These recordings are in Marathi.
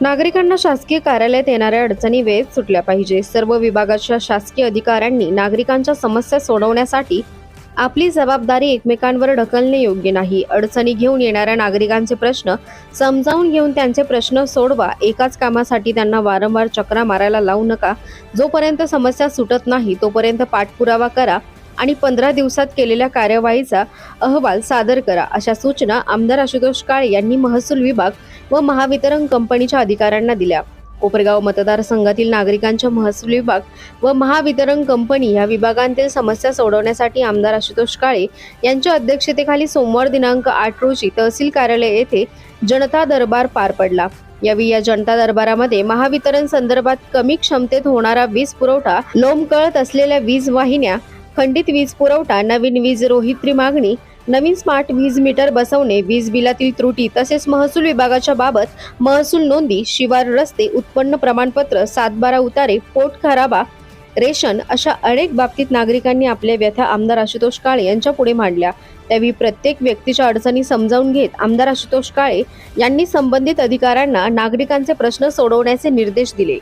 नागरिकांना शासकीय कार्यालयात येणाऱ्या अडचणी वेळेत सुटल्या पाहिजे. सर्व विभागाच्या शासकीय अधिकाऱ्यांनी नागरिकांच्या समस्या सोडवण्यासाठी आपली जबाबदारी एकमेकांवर ढकलणे योग्य नाही. अडचणी घेऊन येणाऱ्या नागरिकांचे प्रश्न समजावून घेऊन त्यांचे प्रश्न सोडवा. एकाच कामासाठी त्यांना वारंवार चक्रा मारायला लावू नका. जोपर्यंत समस्या सुटत नाही तोपर्यंत पाठपुरावा करा. आणि पंधरा दिवसात केलेल्या कार्यवाहीचा अहवाल सादर करा. अशा सूचना आमदार आशुतोष काळे यांनी महसूल विभाग व महावितरण कंपनीच्या अधिकाऱ्यांना दिल्या. कोपरगाव मतदारसंघातील नागरिकांच्या महसूल विभाग व महावितरण कंपनी या विभागांतील समस्या सोडवण्यासाठी आमदार आशुतोष काळे यांच्या अध्यक्षतेखाली सोमवार दिनांक आठ रोजी तहसील कार्यालय येथे जनता दरबार पार पडला. यावेळी या जनता दरबारामध्ये महावितरण संदर्भात कमी क्षमतेत होणारा वीज पुरवठा लोंबकळत असलेल्या वीज वाहिन्या खंडित वीज पुरवठा नवीन वीज रोहित्री मागणी नवीन स्मार्ट वीज मीटर बसवणे वीज बिलातील त्रुटी तसेच महसूल विभागाच्या बाबत महसूल नोंदी शिवार रस्ते उत्पन्न प्रमाणपत्र सातबारा उतारे पोट खराबा रेशन अशा अनेक बाबतीत नागरिकांनी आपल्या व्यथा आमदार आशुतोष काळे यांच्या पुढे मांडल्या. त्यावेळी प्रत्येक व्यक्तीच्या अडचणी समजावून घेत आमदार आशुतोष काळे यांनी संबंधित अधिकाऱ्यांना नागरिकांचे प्रश्न सोडवण्याचे निर्देश दिले.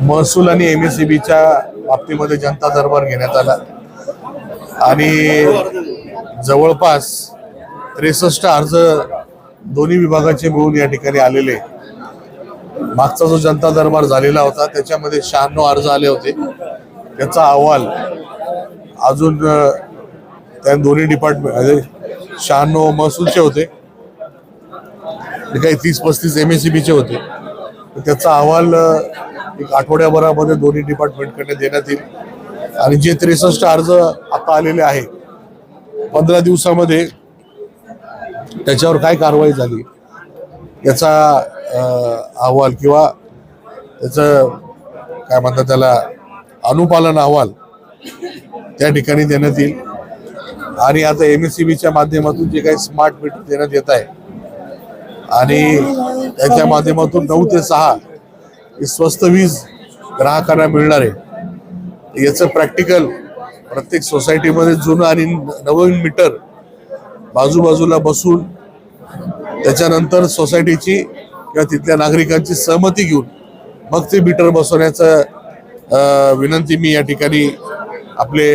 महसूल आणि एम एस बीच्या बाबतीमध्ये जनता दरबार घेण्यात आला. आणि जवळपास त्रेसष्ट अर्ज दोन्ही विभागाचे मिळून या ठिकाणी आलेले. मागचा जो जनता दरबार झालेला होता त्याच्यामध्ये शहाण्णव अर्ज आले होते. त्याचा अहवाल अजून त्या दोन्ही डिपार्टमेंट म्हणजे शहाण्णव महसूलचे होते. काही तीस पस्तीस एम एस सी बीचे होते. त्याचा अहवाल एक आठवड्याभरामध्ये दोन्ही डिपार्टमेंटकडे देण्यात येईल. आणि जे त्रेसष्ट अर्ज आता आलेले आहे पंधरा दिवसामध्ये त्याच्यावर काय कारवाई झाली याचा अहवाल किंवा त्याचं काय म्हणतात त्याला अनुपालन अहवाल त्या ठिकाणी देण्यात येईल. आणि आता एम एस सी बीच्या माध्यमातून जे काही स्मार्ट मीटर देण्यात येत आहे आणि त्याच्या माध्यमातून नऊ ते सहा ही स्वस्त वीज ग्राहकांना मिळणार आहे. याचं प्रॅक्टिकल प्रत्येक सोसायटीमध्ये जुनं आणि नवीन मीटर बाजूबाजूला बसून त्याच्यानंतर सोसायटीची किंवा तिथल्या नागरिकांची सहमती घेऊन मग ते मीटर बसवण्याचं विनंती मी या ठिकाणी आपले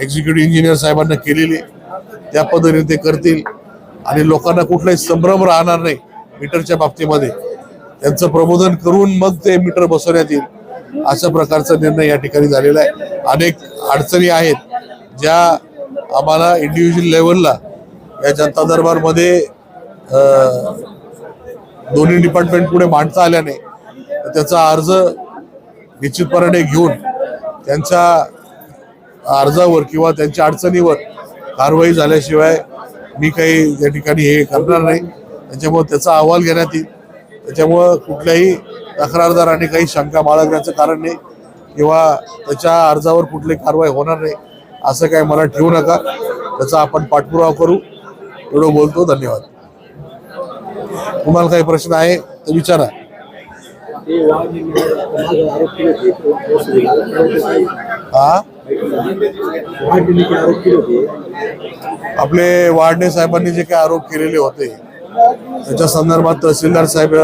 एक्झिक्युटिव्ह इंजिनियर साहेबांना केलेली. त्या पद्धतीने ते करतील. आणि लोकांना कुठलाही संभ्रम राहणार नाही मीटरच्या बाबतीमध्ये. त्यांचं प्रबोधन करून मग ते मीटर बसवण्यात येईल अशा प्रकारचा निर्णय या ठिकाणी झालेला आहे. अनेक अडचणी आहेत ज्या आम्हाला इंडिव्हिज्युअल लेवलला या जनता दरबारमध्ये दोन्ही डिपार्टमेंट पुढे मांडता आल्याने तर त्याचा अर्ज निश्चितपणे घेऊन त्यांच्या अर्जावर किंवा त्यांच्या अडचणीवर कारवाई झाल्याशिवाय मी काही या ठिकाणी हे करणार नाही. त्याच्यामुळे त्याचा अहवाल घेण्यात येईल. त्याच्यामुळं कुठल्याही तक्रारदाराने काही शंका बाळगण्याचं कारण नाही किंवा त्याच्या अर्जावर कुठली कारवाई होणार नाही असं काही मला ठेवू नका. त्याचा आपण पाठपुरावा करू. एवढं बोलतो. धन्यवाद. तुम्हाला काही प्रश्न आहे तर विचारा. हा? आपले वार्डे साहेबांनी जे काही आरोप केलेले होते त्याच्या संदर्भात तहसीलदार साहेब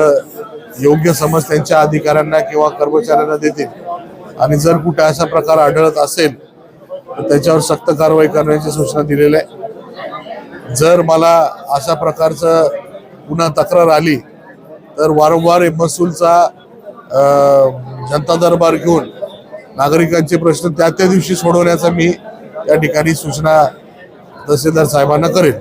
योग्य समज त्यांच्या अधिकाऱ्यांना किंवा कर्मचाऱ्यांना देतील. आणि जर कुठे असा प्रकार आढळत असेल तर त्याच्यावर सक्त कारवाई करण्याची सूचना दिलेल्या आहे. जर मला अशा प्रकारचं पुन्हा तक्रार आली तर वारंवार महसूलचा जनता दरबार घेऊन नागरिकांचे प्रश्न त्या त्या दिवशी सोडवण्याचा मी या ठिकाणी सूचना तहसीलदार साहेबांना करेन.